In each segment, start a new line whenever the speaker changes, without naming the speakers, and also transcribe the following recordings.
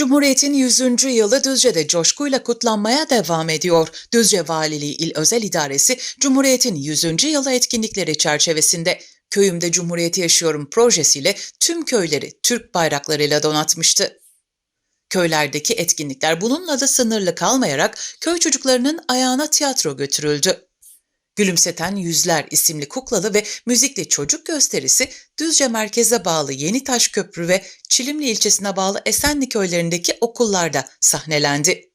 Cumhuriyet'in 100. yılı Düzce'de coşkuyla kutlanmaya devam ediyor. Düzce Valiliği İl Özel İdaresi, Cumhuriyet'in 100. yılı etkinlikleri çerçevesinde Köyümde Cumhuriyeti Yaşıyorum projesiyle tüm köyleri Türk bayraklarıyla donatmıştı. Köylerdeki etkinlikler bununla da sınırlı kalmayarak köy çocuklarının ayağına tiyatro götürüldü. Gülümseten Yüzler isimli kuklalı ve müzikli çocuk gösterisi Düzce merkeze bağlı Yenitaş Köprü ve Çilimli ilçesine bağlı Esenli köylerindeki okullarda sahnelendi.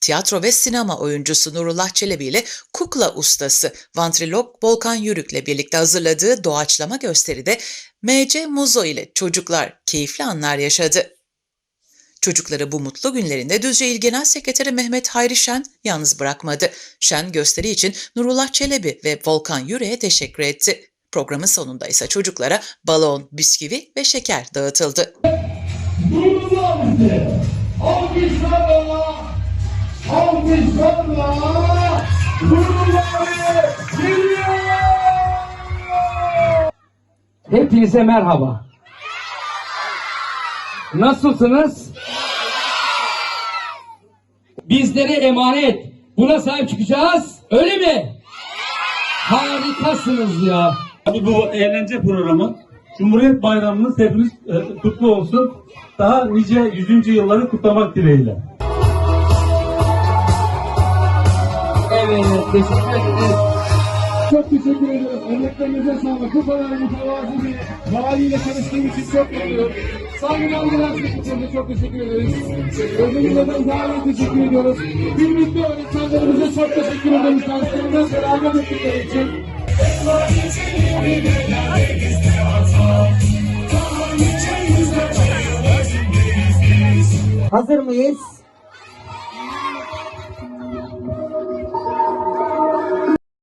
Tiyatro ve sinema oyuncusu Nurullah Çelebi ile kukla ustası vantrilog Volkan Yürük'le birlikte hazırladığı doğaçlama gösteride MC Muzo ile çocuklar keyifli anlar yaşadı. Çocukları bu mutlu günlerinde Düzce İl Genel Sekreteri Mehmet Hayri Şen yalnız bırakmadı. Şen gösteri için Nurullah Çelebi ve Volkan Yüre'ye teşekkür etti. Programın sonunda ise çocuklara balon, bisküvi ve şeker dağıtıldı.
Hepinize merhaba. Nasılsınız? Bizlere emanet. Buna sahip çıkacağız. Öyle mi? Harikasınız ya.
Tabii bu eğlence programı Cumhuriyet Bayramınız hepiniz e, kutlu olsun. Daha nice 100. yılları kutlamak dileğiyle.
Evet, teşekkür ederiz.
Çok teşekkür ediyorum. Emeklerinize sağlık. Bu kadar mütevazı bir valiyle çalıştığım için çok mutluyum. Dilerseniz için de çok teşekkür ederiz. Özellikle de davet teşekkür ediyoruz. Kıymetli öğretmenlerimize çok teşekkür ederiz. Derslerimizden beraber ettikleri için.
Hazır mıyız?